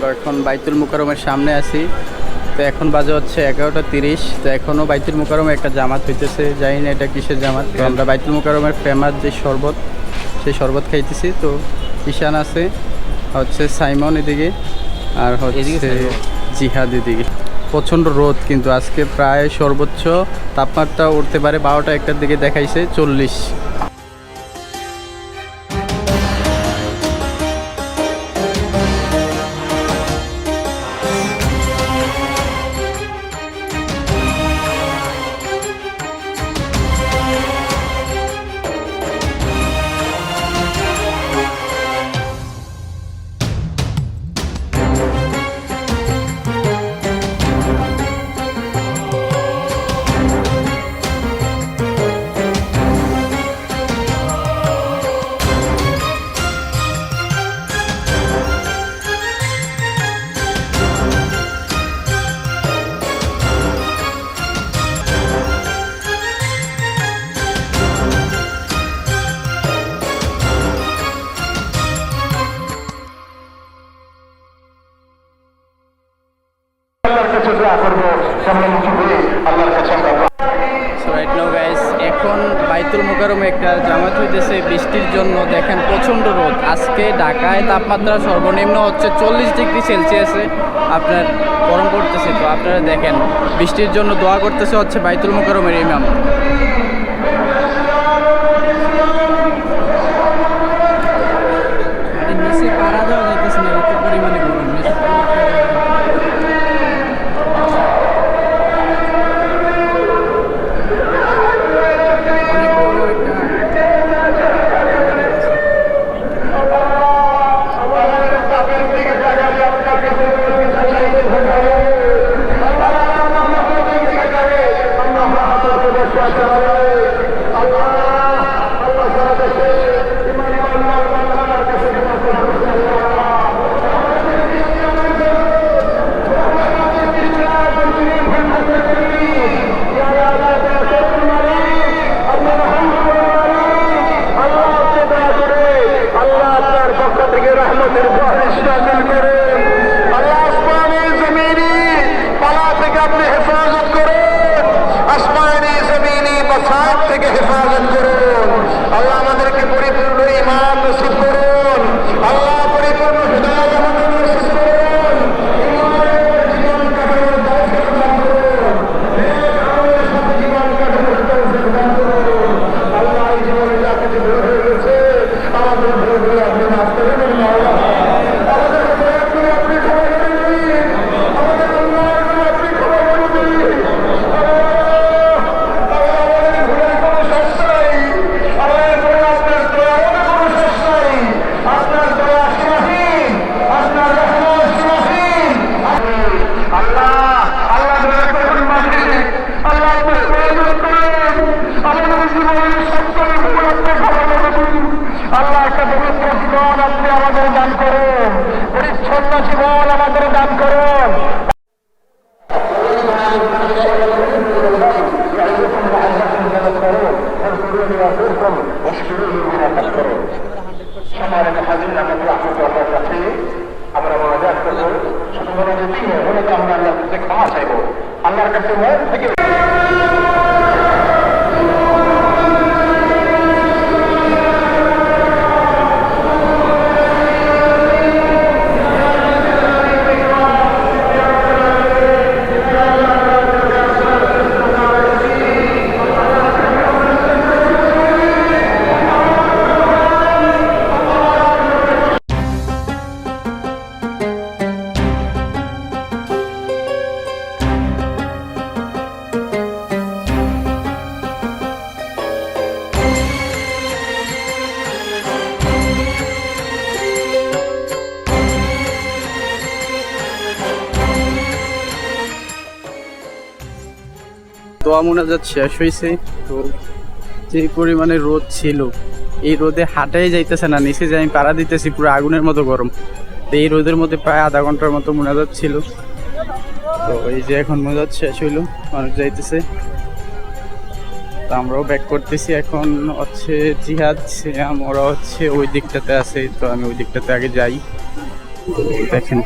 আমরা এখন বাইতুল মুকারমের সামনে আছি। তো এখন বাজে হচ্ছে এগারোটা তিরিশ। তো এখনও বাইতুল মুকারমে একটা জামাত হইতেছে। জানি না এটা কিসের জামাত। তো আমরা বাইতুল মুকারমের ফেমাস যে শরবত সেই শরবত খাইতেছি। তো ঈশান আছে হচ্ছে সাইমন এদিকে আর হচ্ছে জিহাদ এদিকে। প্রচণ্ড রোদ কিন্তু আজকে প্রায় সর্বোচ্চ তাপমাত্রা উঠতে পারে বারোটা একটার দিকে দেখাইছে চল্লিশ। রাইট নাও গাইস এখন বাইতুল মোকারমে একটা জামাত হইতেছে, বৃষ্টির জন্য দেখেন প্রচণ্ড রোদ। আজকে ঢাকায় তাপমাত্রা সর্বনিম্ন হচ্ছে চল্লিশ ডিগ্রি সেলসিয়াসে আপনার গরম পড়তেছে। তো আপনারা দেখেন, বৃষ্টির জন্য দোয়া করতেছে হচ্ছে বাইতুল মোকারমের ইমাম। ভুলগুলো পরিচ্ছন্ন জীবন আমাদের দান করুন আমরা মনোজাত করব শুধু মনোযোগই নয় তো আমরা আল্লাহর কাছে ক্ষমা চাইব আল্লাহর কাছে মন থেকে দোয়া মোনাজাত শেষ হয়েছে তো যে পরিমাণে রোদ ছিল, এই রোদে হাঁটাই যাইতেছে না। নিচে যে আমি পাড়া দিতেছি, পুরো আগুনের মতো গরম। তো এই রোদের মধ্যে প্রায় আধা ঘণ্টার মতো মোনাজাত ছিল। তো এই যে এখন মোনাজাত শেষ হইল, মানুষ যাইতেছে। তো আমরাও ব্যাক করতেছি। এখন হচ্ছে জিহাদ, সিয়াম, ওরা হচ্ছে ওই দিকটাতে আছে। তো আমি ওই দিকটাতে আগে যাই। দেখেন।